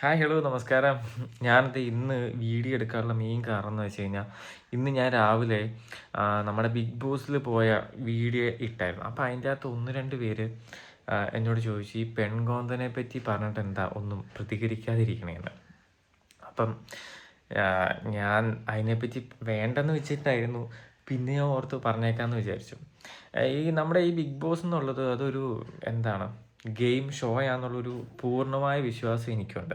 Hi hello നമസ്കാരം. ഞാനത് ഇന്ന് വീഡിയോ എടുക്കാനുള്ള മെയിൻ കാരണം എന്ന് വെച്ച് കഴിഞ്ഞാൽ ഇന്ന് ഞാൻ രാവിലെ നമ്മുടെ ബിഗ് ബോസിൽ പോയ വീഡിയോ ഇട്ടായിരുന്നു. അപ്പോൾ അതിന്റെ അകത്ത് ഒന്ന് രണ്ട് പേര് എന്നോട് ചോദിച്ചു ഈ പെൺകോന്തനെ പറ്റി പറഞ്ഞിട്ട് എന്താ ഒന്നും പ്രതികരിക്കാതിരിക്കണേന്ന്? അപ്പം ഞാൻ അതിനെപ്പറ്റി വേണ്ടെന്ന് വെച്ചിട്ടായിരുന്നു. പിന്നെ ഞാൻ ഓർത്ത് പറഞ്ഞേക്കാമെന്ന് വിചാരിച്ചു. ഈ നമ്മുടെ ഈ ബിഗ് ബോസ് എന്നുള്ളത് അതൊരു എന്താണ് ഗെയിം ഷോയാന്നുള്ളൊരു പൂർണമായ വിശ്വാസം എനിക്കുണ്ട്.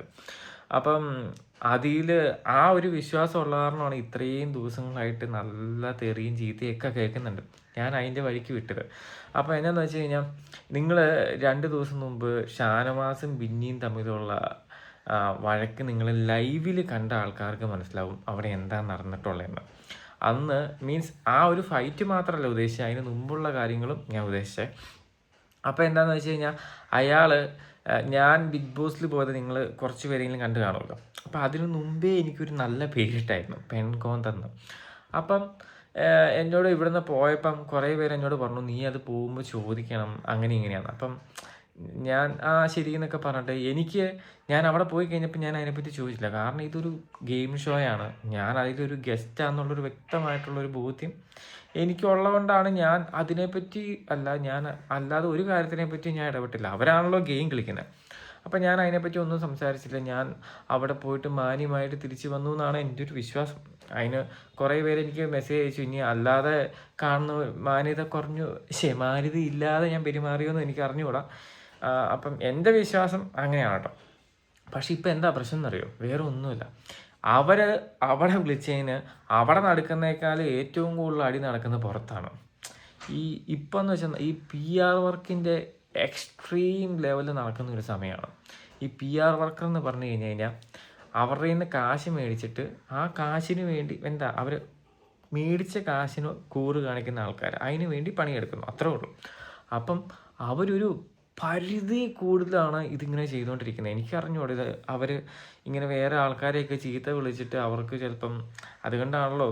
അപ്പം അതിൽ ആ ഒരു വിശ്വാസം ഉള്ള കാരണമാണ് ഇത്രയും ദിവസങ്ങളായിട്ട് നല്ല തെറിയും ചീത്തയൊക്കെ കേൾക്കുന്നുണ്ട്. ഞാൻ അതിന്റെ വഴിക്ക് വിട്ടത്. അപ്പോൾ എന്നാന്ന് വെച്ച് കഴിഞ്ഞാൽ നിങ്ങൾ രണ്ട് ദിവസം മുമ്പ് ഷാനവാസും ബിന്നിയും തമ്മിലുള്ള വഴക്ക് നിങ്ങൾ ലൈവിൽ കണ്ട ആൾക്കാർക്ക് മനസ്സിലാവും അവിടെ എന്താ നടന്നിട്ടുള്ളതെന്ന്. അന്ന് മീൻസ് ആ ഒരു ഫൈറ്റ് മാത്രമല്ല ഉദ്ദേശിച്ചത്. അതിന് മുമ്പുള്ള കാര്യങ്ങളും ഞാൻ ഉദ്ദേശിച്ചത് അപ്പോൾ എന്താണെന്ന് വെച്ച് കഴിഞ്ഞാൽ അയാൾ ഞാൻ ബിഗ് ബോസിൽ പോയത് നിങ്ങൾ കുറച്ച് പേരെങ്കിലും കണ്ടു കാണുമല്ലോ. അപ്പോൾ അതിനു മുമ്പേ എനിക്കൊരു നല്ല പേരിട്ടായിരുന്നു പെൺകോന്തെന്ന് അപ്പം എന്നോട് ഇവിടുന്ന് പോയപ്പം കുറേ പേര് എന്നോട് പറഞ്ഞു നീ അത് പോകുമ്പോൾ ചോദിക്കണം അങ്ങനെ ഇങ്ങനെയാണ് അപ്പം ഞാൻ ആ ശരി എന്നൊക്കെ പറഞ്ഞിട്ട് എനിക്ക് ഞാൻ അവിടെ പോയി കഴിഞ്ഞപ്പോൾ ഞാൻ അതിനെപ്പറ്റി ചോദിച്ചില്ല. കാരണം ഇതൊരു ഗെയിം ഷോയാണ് ഞാൻ അതിലൊരു ഗസ്റ്റാന്നുള്ളൊരു വ്യക്തമായിട്ടുള്ളൊരു ബോധ്യം എനിക്കുള്ളതുകൊണ്ടാണ് ഞാൻ അതിനെപ്പറ്റി അല്ല ഞാൻ അല്ലാതെ ഒരു കാര്യത്തിനെ പറ്റി ഞാൻ ഇടപെട്ടില്ല. അവരാണല്ലോ ഗെയിം കളിക്കുന്നത്. അപ്പം ഞാൻ അതിനെപ്പറ്റി ഒന്നും സംസാരിച്ചില്ല. ഞാൻ അവിടെ പോയിട്ട് മാന്യമായിട്ട് തിരിച്ചു വന്നു എന്നാണ് എന്റെ ഒരു വിശ്വാസം. അതിന് കുറേ പേര് എനിക്ക് മെസ്സേജ് അയച്ചു. ഇനി അല്ലാതെ കാണുന്ന മാന്യത കുറഞ്ഞു ശേ മാന്യത ഇല്ലാതെ ഞാൻ പെരുമാറിയോ എന്ന് എനിക്ക് അറിഞ്ഞുകൂടാ. അപ്പം എന്റെ വിശ്വാസം അങ്ങനെയാണ് കേട്ടോ പക്ഷെ ഇപ്പം എന്താ പ്രശ്നം എന്നറിയോ വേറെ ഒന്നുമില്ല അവർ അവിടെ വിളിച്ചതിന് അവിടെ നടക്കുന്നേക്കാൾ ഏറ്റവും കൂടുതൽ അടി നടക്കുന്നത് പുറത്താണ്. ഈ ഇപ്പം എന്ന് വെച്ചാൽ ഈ പി ആർ വർക്കിന്റെ എക്സ്ട്രീം ലെവലിൽ നടക്കുന്ന ഒരു സമയമാണ്. ഈ പി ആർ വർക്കർ എന്ന് പറഞ്ഞു കഴിഞ്ഞ് കഴിഞ്ഞാൽ അവരുടെ നിന്ന് കാശ് മേടിച്ചിട്ട് ആ കാശിന് വേണ്ടി എന്താ അവർ മേടിച്ച കാശിന് കൂറ് കാണിക്കുന്ന ആൾക്കാർ അതിന് വേണ്ടി പണിയെടുക്കുന്നു. അത്രേ ഉള്ളൂ. അപ്പം അവരൊരു പരിധി കൂടുതലാണ് ഇതിങ്ങനെ ചെയ്തുകൊണ്ടിരിക്കുന്നത് എനിക്കറിഞ്ഞൂടെ ഇത് അവർ ഇങ്ങനെ വേറെ ആൾക്കാരെയൊക്കെ ചീത്ത വിളിച്ചിട്ട് അവർക്ക് ചിലപ്പം അതുകൊണ്ടാണല്ലോ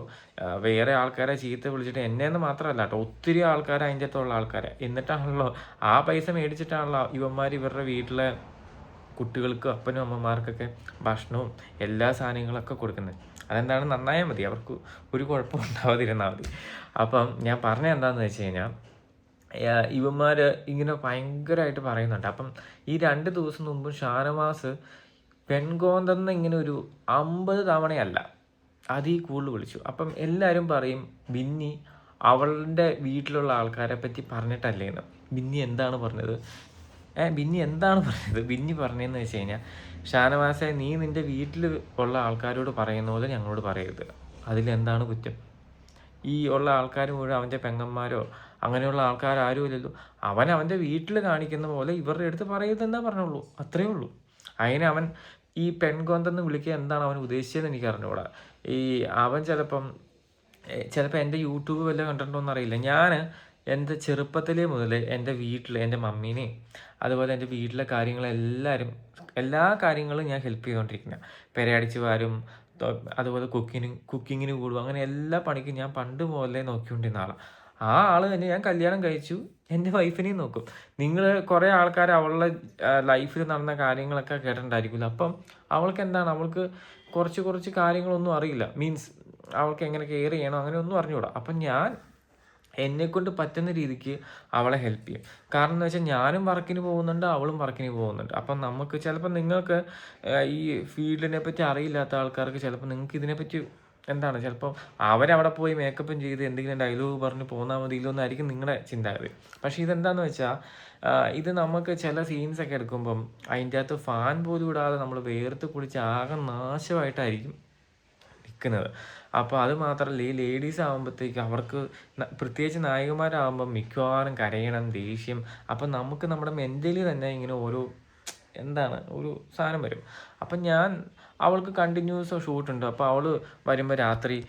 വേറെ ആൾക്കാരെ ചീത്ത വിളിച്ചിട്ട് എന്നെ എന്ന് മാത്രമല്ല കേട്ടോ ഒത്തിരി ആൾക്കാർ അതിന്റെ അകത്തുള്ള ആൾക്കാരെ. എന്നിട്ടാണല്ലോ ആ പൈസ മേടിച്ചിട്ടാണല്ലോ ഇവന്മാർ ഇവരുടെ വീട്ടിലെ കുട്ടികൾക്ക് അപ്പനും അമ്മമാർക്കൊക്കെ ഭക്ഷണവും എല്ലാ സാധനങ്ങളൊക്കെ കൊടുക്കുന്നത്. അതെന്താണ്? നന്നായാൽ മതി. അവർക്ക് ഒരു കുഴപ്പം ഉണ്ടാവാതിരുന്നാൽ മതി. അപ്പം ഞാൻ പറഞ്ഞ എന്താണെന്ന് വെച്ച് കഴിഞ്ഞാൽ ഇവന്മാർ ഇങ്ങനെ ഭയങ്കരമായിട്ട് പറയുന്നുണ്ട്. അപ്പം ഈ രണ്ട് ദിവസം മുമ്പ് ഷാനവാസ് പെൺകോന്തെന്ന് ഇങ്ങനെ ഒരു അമ്പത് തവണയല്ല അതീ കൂടുതൽ വിളിച്ചു. അപ്പം എല്ലാവരും പറയും ബിന്നി അവളുടെ വീട്ടിലുള്ള ആൾക്കാരെ പറ്റി പറഞ്ഞിട്ടല്ലേന്ന് ബിന്നി എന്താണ് പറഞ്ഞത്? ഏ ബിന്നി എന്താണ് പറഞ്ഞത്? ബിന്നി പറഞ്ഞതെന്ന് വെച്ച് കഴിഞ്ഞാൽ ഷാനവാസെ നീ നിന്റെ വീട്ടിൽ ഉള്ള ആൾക്കാരോട് പറയുന്ന പോലെ ഞങ്ങളോട് പറയരുത്. അതിലെന്താണ് കുറ്റം? ഈ ഉള്ള ആൾക്കാർ മുഴുവൻ അവന്റെ പെങ്ങന്മാരോ അങ്ങനെയുള്ള ആൾക്കാർ ആരും ഇല്ലല്ലോ. അവൻ അവന്റെ വീട്ടിൽ കാണിക്കുന്ന പോലെ ഇവരുടെ അടുത്ത് പറയരുതെന്നേ പറഞ്ഞുള്ളൂ അത്രേ ഉള്ളൂ. അതിനെ അവൻ ഈ പെൺകൊന്തെന്ന് വിളിക്കുക എന്താണ് അവൻ ഉദ്ദേശിച്ചതെന്ന് എനിക്ക് അറിഞ്ഞുകൂടാ. ഈ അവൻ ചിലപ്പം ചിലപ്പോൾ എന്റെ യൂട്യൂബ് വല്ല കണ്ടിട്ടുണ്ടോയെന്ന് അറിയില്ല ഞാൻ എന്റെ ചെറുപ്പത്തിലേ മുതൽ എന്റെ വീട്ടിൽ എന്റെ മമ്മീനെയും അതുപോലെ എന്റെ വീട്ടിലെ കാര്യങ്ങളെല്ലാവരും എല്ലാ കാര്യങ്ങളും ഞാൻ ഹെൽപ്പ് ചെയ്തുകൊണ്ടിരിക്കുന്നത് പെരയടിച്ച് വാരും അതുപോലെ കുക്കിങ്ങിന് കുക്കിങ്ങിന് കൂടും അങ്ങനെ എല്ലാ പണിക്കും ഞാൻ പണ്ട് മുതലേ നോക്കിക്കൊണ്ടിരുന്ന ആളാണ് ആ ആൾ തന്നെ ഞാൻ കല്യാണം കഴിച്ചു. എന്റെ വൈഫിനെയും നോക്കും. നിങ്ങൾ കുറേ ആൾക്കാർ അവളുടെ ലൈഫിൽ നടന്ന കാര്യങ്ങളൊക്കെ കേട്ടിട്ടുണ്ടായിരിക്കില്ല? അപ്പം അവൾക്ക് എന്താണ്? അവൾക്ക് കുറച്ച് കുറച്ച് കാര്യങ്ങളൊന്നും അറിയില്ല. മീൻസ് അവൾക്ക് എങ്ങനെ കെയർ ചെയ്യണം അങ്ങനെ ഒന്നും അറിഞ്ഞുകൂടാ അപ്പം ഞാൻ എന്നെ കൊണ്ട് പറ്റുന്ന രീതിക്ക് അവളെ ഹെൽപ്പ് ചെയ്യും. കാരണം എന്ന് വെച്ചാൽ ഞാനും വർക്കിന് പോകുന്നുണ്ട് അവളും വർക്കിന് പോകുന്നുണ്ട്. അപ്പം നമുക്ക് ചിലപ്പോൾ നിങ്ങൾക്ക് ഈ ഫീൽഡിനെ പറ്റി അറിയില്ലാത്ത ആൾക്കാർക്ക് ചിലപ്പോൾ നിങ്ങൾക്ക് ഇതിനെപ്പറ്റി എന്താണ്? ചിലപ്പോൾ അവരവിടെ പോയി മേക്കപ്പും ചെയ്ത് എന്തെങ്കിലും ഡയലോഗ് പറഞ്ഞ് പോന്നാൽ മതിയല്ലോ എന്നായിരിക്കും നിങ്ങളുടെ ചിന്താഗതി. പക്ഷേ ഇതെന്താണെന്ന് വെച്ചാൽ ഇത് നമുക്ക് ചില സീൻസ് ഒക്കെ എടുക്കുമ്പം അതിന്റെ അകത്ത് ഫാൻ പോലും ഇടാതെ നമ്മൾ വേർത്ത് കുളിച്ച് ആകെ നാശമായിട്ടായിരിക്കും നിൽക്കുന്നത് അപ്പോൾ അത് മാത്രമല്ല ഈ ലേഡീസ് ആകുമ്പോഴത്തേക്ക് അവർക്ക് പ്രത്യേകിച്ച് നായികമാരാകുമ്പം മിക്കവാറും കരയണം ദേഷ്യം. അപ്പം നമുക്ക് നമ്മുടെ മെന്റലി തന്നെ ഇങ്ങനെ ഓരോ എന്താണ് ഒരു സാധനം വരും. അപ്പം ഞാൻ അവൾക്ക് കണ്ടിന്യൂസ് ഷൂട്ടുണ്ട് അപ്പോൾ അവൾ വരുമ്പോൾ രാത്രി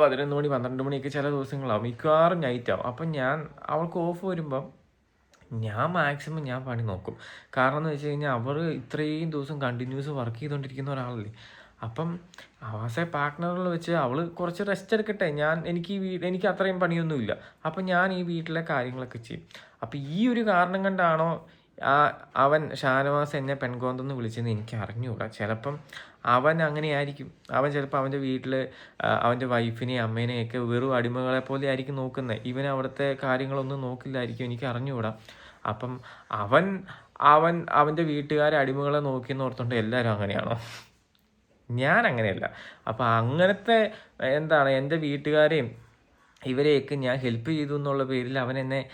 പതിനൊന്ന് മണി പന്ത്രണ്ട് മണിയൊക്കെ ചില ദിവസങ്ങളാവും. മിക്കവാറും നൈറ്റ് ആവും. അപ്പം ഞാൻ അവൾക്ക് ഓഫ് വരുമ്പം ഞാൻ മാക്സിമം ഞാൻ പണി നോക്കും. കാരണം എന്ന് വെച്ച് കഴിഞ്ഞാൽ അവർ ഇത്രയും ദിവസം കണ്ടിന്യൂസ് വർക്ക് ചെയ്തുകൊണ്ടിരിക്കുന്ന ഒരാളല്ലേ. അപ്പം ആവാസ പാർട്ട്ണറിൽ വെച്ച് അവൾ കുറച്ച് റെസ്റ്റ് എടുക്കട്ടെ. ഞാൻ എനിക്ക് ഈ വീട് എനിക്ക് അത്രയും പണിയൊന്നുമില്ല. അപ്പം ഞാൻ ഈ വീട്ടിലെ കാര്യങ്ങളൊക്കെ ചെയ്യും. അപ്പം ഈ ഒരു കാരണം കൊണ്ടാണോ അവൻ ഷാനവാസ് എന്നെ പെൺകോന്തെന്ന് വിളിച്ചെന്ന് എനിക്ക് അറിഞ്ഞുകൂടാ ചിലപ്പം അവൻ അങ്ങനെയായിരിക്കും. അവൻ ചിലപ്പോൾ അവന്റെ വീട്ടിൽ അവന്റെ വൈഫിനെയും അമ്മേനെയൊക്കെ വെറും അടിമകളെ പോലെ ആയിരിക്കും നോക്കുന്നത് ഇവൻ അവിടുത്തെ കാര്യങ്ങളൊന്നും നോക്കില്ലായിരിക്കും എനിക്ക് അറിഞ്ഞുകൂടാ അപ്പം അവൻ അവൻ അവന്റെ വീട്ടുകാരെ അടിമകളെ നോക്കിയെന്ന് ഓർത്തുകൊണ്ട് എല്ലാവരും അങ്ങനെയാണോ? ഞാൻ അങ്ങനെയല്ല. അപ്പം അങ്ങനത്തെ എന്താണ് എന്റെ വീട്ടുകാരെയും ഇവരെയൊക്കെ ഞാൻ ഹെൽപ്പ് ചെയ്തു എന്നുള്ള പേരിൽ അവൻ എന്നെ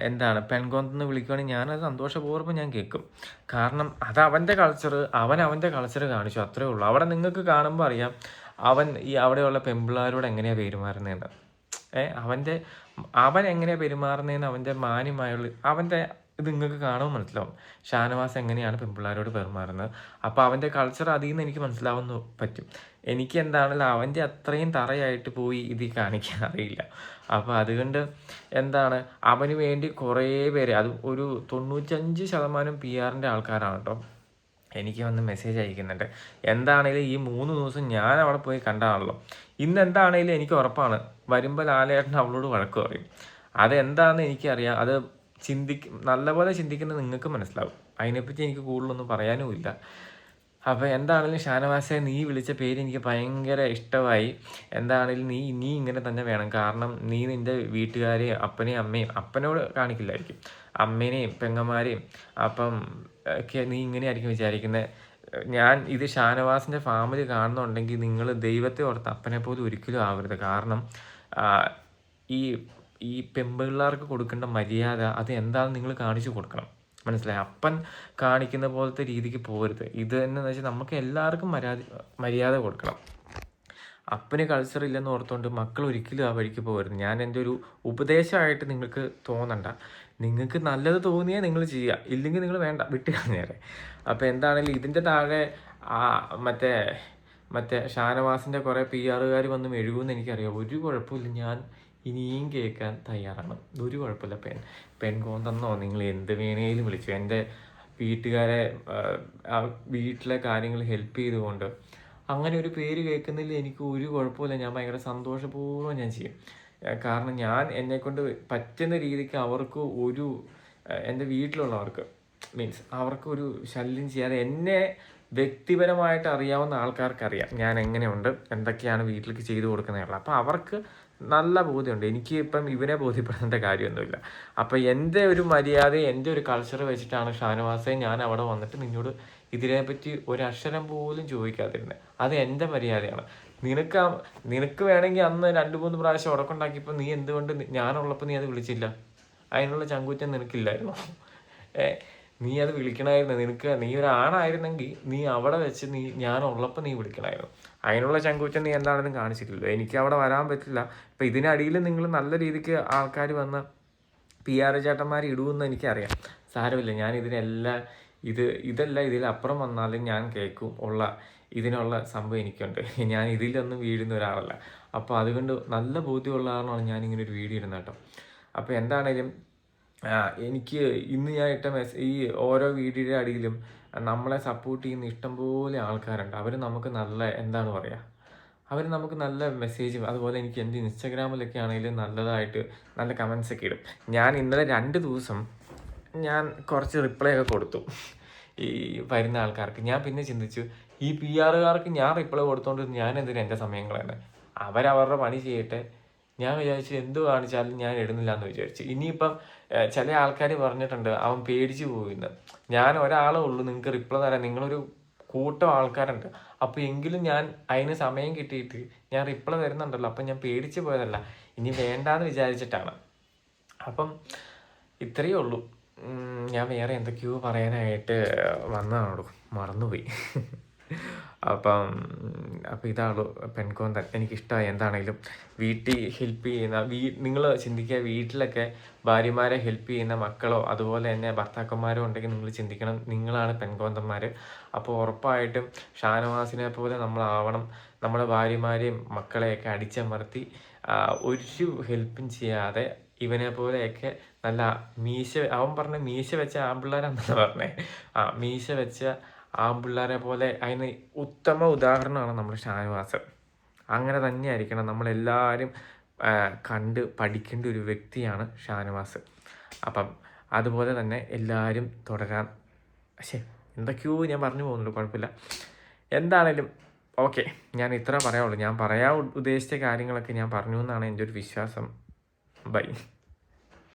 എന്താണ് പെൺകോന്തെന്ന് വിളിക്കുകയാണെങ്കിൽ ഞാനത് സന്തോഷപൂർവം ഞാൻ കേൾക്കും. കാരണം അത് അവന്റെ കൾച്ചർ അവൻ അവന്റെ കൾച്ചർ കാണിച്ചു അത്രേ ഉള്ളൂ. അവിടെ നിങ്ങൾക്ക് കാണുമ്പോൾ അറിയാം അവൻ ഈ അവിടെയുള്ള പെമ്പിള്ളാരോട് എങ്ങനെയാണ് പെരുമാറുന്നതെന്ന്. ഏഹ് അവന്റെ അവൻ എങ്ങനെയാണ് പെരുമാറുന്നതെന്ന് അവന്റെ മാന്യമായുള്ള അവന്റെ ഇത് നിങ്ങൾക്ക് കാണുമ്പോൾ മനസ്സിലാവും. ഷാനവാസ് എങ്ങനെയാണ് പെൺപിള്ളേരോട് പെരുമാറുന്നത്? അപ്പോൾ അവന്റെ കൾച്ചർ അതിൽ നിന്ന് എനിക്ക് മനസ്സിലാവുന്ന പറ്റും. എനിക്ക് എന്താണല്ലോ അവന്റെ അത്രയും തറയായിട്ട് പോയി ഇത് കാണിക്കാൻ അറിയില്ല. അപ്പോൾ അതുകൊണ്ട് എന്താണ് അവന് വേണ്ടി കുറേ പേര് അത് ഒരു തൊണ്ണൂറ്റഞ്ച് ശതമാനം പി ആറിന്റെ ആൾക്കാരാണ് കേട്ടോ. എനിക്ക് വന്ന് മെസ്സേജ് അയക്കുന്നുണ്ട്. എന്താണേലും ഈ മൂന്ന് ദിവസം ഞാൻ അവിടെ പോയി കണ്ടാണല്ലോ. ഇന്ന് എന്താണേലും എനിക്ക് ഉറപ്പാണ്. വരുമ്പോൾ ലാലേട്ടൻ അവളോട് വഴക്ക് പറയും. അതെന്താണെന്ന് എനിക്കറിയാം. അത് ചിന്തിക്ക് നല്ലപോലെ ചിന്തിക്കുന്നത് നിങ്ങൾക്ക് മനസ്സിലാവും. അതിനെപ്പറ്റി എനിക്ക് കൂടുതലൊന്നും പറയാനുമില്ല. അപ്പോൾ എന്താണെങ്കിലും ഷാനവാസെ നീ വിളിച്ച പേര് എനിക്ക് ഭയങ്കര ഇഷ്ടമായി. എന്താണെങ്കിലും നീ നീ ഇങ്ങനെ തന്നെ വേണം. കാരണം നീ നിന്റെ വീട്ടുകാരെയും അപ്പനെയും അമ്മയും അപ്പനോട് കാണിക്കില്ലായിരിക്കും. അമ്മേനെയും പെങ്ങന്മാരെയും അപ്പം ഒക്കെ നീ ഇങ്ങനെയായിരിക്കും വിചാരിക്കുന്നത് ഞാൻ ഇത് ഷാനവാസിന്റെ ഫാമിലി കാണുന്നുണ്ടെങ്കിൽ നിങ്ങൾ ദൈവത്തെ ഓർത്ത് അപ്പനെ പോലും ഒരിക്കലും ആവരുത്. കാരണം ഈ ഈ പെമ്പിള്ളേർക്ക് കൊടുക്കേണ്ട മര്യാദ അത് എന്താണെന്ന് നിങ്ങൾ കാണിച്ചു കൊടുക്കണം. മനസ്സിലായി? അപ്പൻ കാണിക്കുന്ന പോലത്തെ രീതിക്ക് പോകരുത്. ഇത് തന്നെ വെച്ചാൽ നമുക്ക് എല്ലാവർക്കും മര്യാദ മര്യാദ കൊടുക്കണം. അപ്പന് കൾച്ചർ ഇല്ലെന്ന് ഓർത്തുകൊണ്ട് മക്കൾ ഒരിക്കലും ആ വഴിക്ക് പോകരുത്. ഞാൻ എന്റെ ഒരു ഉപദേശമായിട്ട് നിങ്ങൾക്ക് തോന്നണ്ട. നിങ്ങൾക്ക് നല്ലത് തോന്നിയാൽ നിങ്ങൾ ചെയ്യുക. ഇല്ലെങ്കിൽ നിങ്ങൾ വേണ്ട. വിട്ട് കളഞ്ഞേരെ അപ്പോൾ എന്താണെങ്കിലും ഇതിന്റെ താഴെ ആ മറ്റേ മറ്റേ ഷാനവാസിന്റെ കുറേ പി ആറുകാർ വന്ന് മെഴുകുമെന്ന് എനിക്കറിയാം. ഒരു കുഴപ്പമില്ല ഞാൻ ഇനിയും കേൾക്കാൻ തയ്യാറാണ്. ഒരു കുഴപ്പമില്ല. പെൺ പെൺകോന്തെന്നോ നിങ്ങൾ എന്ത് വേണേലും വിളിച്ചു. എന്റെ വീട്ടുകാരെ വീട്ടിലെ കാര്യങ്ങൾ ഹെൽപ്പ് ചെയ്തുകൊണ്ട് അങ്ങനെ ഒരു പേര് കേൾക്കുന്നതിൽ എനിക്ക് ഒരു കുഴപ്പമില്ല. ഞാൻ ഭയങ്കര സന്തോഷപൂർവം ഞാൻ ചെയ്യും. കാരണം ഞാൻ എന്നെക്കൊണ്ട് പറ്റുന്ന രീതിക്ക് അവർക്ക് ഒരു എന്റെ വീട്ടിലുള്ളവർക്ക് മീൻസ് അവർക്ക് ഒരു ശല്യം ചെയ്യാതെ എന്നെ വ്യക്തിപരമായിട്ട് അറിയാവുന്ന ആൾക്കാർക്കറിയാം. ഞാൻ എങ്ങനെയുണ്ട്? എന്തൊക്കെയാണ് വീട്ടിലേക്ക് ചെയ്തു കൊടുക്കുന്നതുള്ളത് അപ്പോൾ അവർക്ക് നല്ല ബോധ്യമുണ്ട്. എനിക്ക് ഇപ്പം ഇവനെ ബോധ്യപ്പെടേണ്ട കാര്യമൊന്നുമില്ല. അപ്പോൾ എന്റെ ഒരു മര്യാദ എന്റെ ഒരു കൾച്ചർ വെച്ചിട്ടാണ് ഷാനവാസെ ഞാൻ അവിടെ വന്നിട്ട് നിന്നോട് ഇതിനെപ്പറ്റി ഒരു അക്ഷരം പോലും ചോദിക്കാതിരുന്നത് അത് എന്റെ മര്യാദയാണ്. നിനക്ക് നിനക്ക് വേണമെങ്കിൽ അന്ന് രണ്ട് മൂന്ന് പ്രാവശ്യം ഉടക്കുണ്ടാക്കിയപ്പോൾ നീ എന്തുകൊണ്ട് ഞാനുള്ളപ്പോൾ നീ അത് വിളിച്ചില്ല? അതിനുള്ള ചങ്കൂറ്റം നിനക്കില്ലായിരുന്നു? ഏ നീ അത് വിളിക്കണമായിരുന്നു നിനക്ക് നീ ഒരാണായിരുന്നെങ്കിൽ നീ അവിടെ വെച്ച് നീ ഞാനുള്ളപ്പോൾ നീ വിളിക്കണമായിരുന്നു അതിനുള്ള ചങ്കൂറ്റം നീ എന്താണെന്ന് കാണിച്ചിട്ടില്ല. എനിക്ക് അവിടെ വരാൻ പറ്റില്ല. ഇപ്പം ഇതിനടിയിൽ നിങ്ങൾ നല്ല രീതിക്ക് ആൾക്കാർ വന്ന് പി ആർ ചേട്ടന്മാർ ഇടുമെന്ന് എനിക്കറിയാം. സാരമില്ല. ഞാൻ ഇതിനെല്ലാം ഇത് ഇതല്ല ഇതിലപ്പുറം വന്നാലും ഞാൻ കേൾക്കും ഉള്ള ഇതിനുള്ള സംഭവം എനിക്കുണ്ട്. ഞാൻ ഇതിലൊന്നും വീഴുന്ന ഒരാളല്ല. അപ്പോൾ അതുകൊണ്ട് നല്ല ബോധ്യമുള്ള കാരണമാണ് ഞാനിങ്ങനെ ഒരു വീഡിയോ ഇടുന്നത് അപ്പോൾ എന്താണേലും എനിക്ക് ഇന്ന് ഞാൻ ഇട്ട മെസ് ഈ ഓരോ വീഡിയോയുടെ അടിയിലും നമ്മളെ സപ്പോർട്ട് ചെയ്യുന്ന ഇഷ്ടംപോലെ ആൾക്കാരുണ്ട്. അവർ നമുക്ക് നല്ല എന്താണ് പറയുക അവർ നമുക്ക് നല്ല മെസ്സേജും അതുപോലെ എനിക്ക് എന്റെ ഇൻസ്റ്റാഗ്രാമിലൊക്കെ ആണെങ്കിലും നല്ലതായിട്ട് നല്ല കമൻസ് ഒക്കെ ഇടും. ഞാൻ ഇന്നലെ രണ്ട് ദിവസം ഞാൻ കുറച്ച് റിപ്ലൈ ഒക്കെ കൊടുത്തു ഈ വരുന്ന ആൾക്കാർക്ക്. ഞാൻ പിന്നെ ചിന്തിച്ചു ഈ പി ആറുകാർക്ക് ഞാൻ റിപ്ലൈ കൊടുത്തോണ്ട് ഞാൻ എന്തിനാ എന്റെ സമയങ്ങളാണ് അവരവരുടെ പണി ചെയ്യട്ടെ. ഞാൻ വിചാരിച്ചു എന്ത് കാണിച്ചാലും ഞാൻ ഇടുന്നില്ല എന്ന് വിചാരിച്ചു. ഇനിയിപ്പം ചില ആൾക്കാർ പറഞ്ഞിട്ടുണ്ട് അവൻ പേടിച്ചു പോകുന്നു ഞാൻ ഒരാളേ ഉള്ളൂ നിങ്ങൾക്ക് റിപ്ലൈ തരാൻ. നിങ്ങളൊരു കൂട്ടം ആൾക്കാരുണ്ട്. അപ്പോൾ എങ്കിലും ഞാൻ അതിന് സമയം കിട്ടിയിട്ട് ഞാൻ റിപ്ലൈ തരുന്നുണ്ടല്ലോ. അപ്പം ഞാൻ പേടിച്ചു പോയതല്ല. ഇനി വേണ്ടാന്ന് വിചാരിച്ചിട്ടാണ്. അപ്പം ഇത്രയേ ഉള്ളൂ. ഞാൻ വേറെ എന്തൊക്കെയോ പറയാനായിട്ട് വന്നതാണോ മറന്നുപോയി. അപ്പം അപ്പം ഇതാണല്ലോ പെൺകോന്തൻ എനിക്കിഷ്ടമായി എന്താണെങ്കിലും വീട്ടിൽ ഹെൽപ്പ് ചെയ്യുന്ന വീ നിങ്ങൾ ചിന്തിക്കുക വീട്ടിലൊക്കെ ഭാര്യമാരെ ഹെൽപ്പ് ചെയ്യുന്ന മക്കളോ അതുപോലെ തന്നെ ഭർത്താക്കന്മാരോ ഉണ്ടെങ്കിൽ നിങ്ങൾ ചിന്തിക്കണം. നിങ്ങളാണ് പെൺകോന്തന്മാർ അപ്പോൾ ഉറപ്പായിട്ടും ഷാനവാസിനെ പോലെ നമ്മളാവണം. നമ്മുടെ ഭാര്യമാരെയും മക്കളെയൊക്കെ അടിച്ചമർത്തി ഒരു ഹെൽപ്പും ചെയ്യാതെ ഇവനെ പോലെയൊക്കെ നല്ല മീശ അവൻ പറഞ്ഞ മീശ വെച്ച ആമ്പിള്ളേരാണെന്നാണ് പറഞ്ഞത് ആ മീശ വെച്ച ആമ്പിള്ളേരെ പോലെ അതിന് ഉത്തമ ഉദാഹരണമാണ് നമ്മുടെ ഷാനവാസ് അങ്ങനെ തന്നെയായിരിക്കണം നമ്മളെല്ലാവരും ആ, കണ്ട് പഠിക്കേണ്ട ഒരു വ്യക്തിയാണ് ഷാനവാസ് അപ്പം അതുപോലെ തന്നെ എല്ലാവരും തുടരാൻ. പക്ഷേ എന്തൊക്കെയോ ഞാൻ പറഞ്ഞു പോകുന്നുണ്ട് കുഴപ്പമില്ല. എന്താണേലും ഓക്കെ ഞാൻ ഇത്ര പറയാവുള്ളൂ. ഞാൻ പറയാൻ ഉദ്ദേശിച്ച കാര്യങ്ങളൊക്കെ ഞാൻ പറഞ്ഞു എന്നാണ് എന്റെ ഒരു വിശ്വാസം. ബൈ.